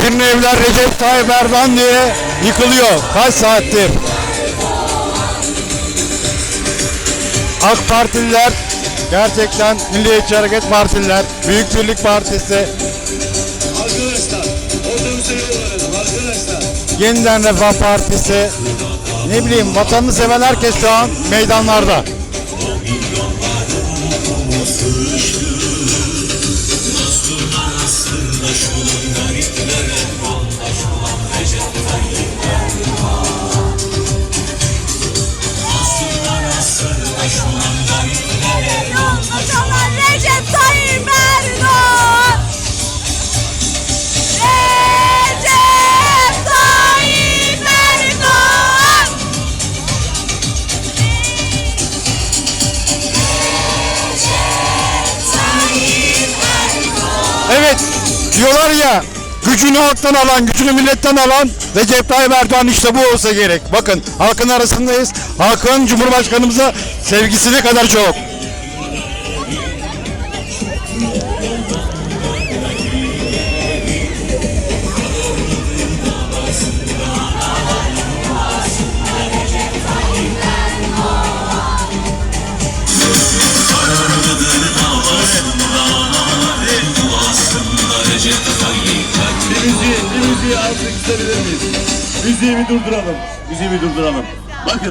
Bütün evler Recep Tayyip Erdoğan diye yıkılıyor. Kaç saattir? AK Partililer gerçekten Milliyetçi Hareket Partililer, Büyük Birlik Partisi, Arkadaşlar, arkadaşlar. Yeniden Refah Partisi, ne bileyim vatanını seven herkes şu an meydanlarda. Diyorlar ya gücünü halktan alan, gücünü milletten alan Recep Tayyip Erdoğan işte bu olsa gerek. Bakın halkın arasındayız. Halkın Cumhurbaşkanımıza sevgisi ne kadar çok. Bir müziği, bir müziği istebilir miyiz? Müziği bir durduralım. Müziği bir durduralım. Bakın.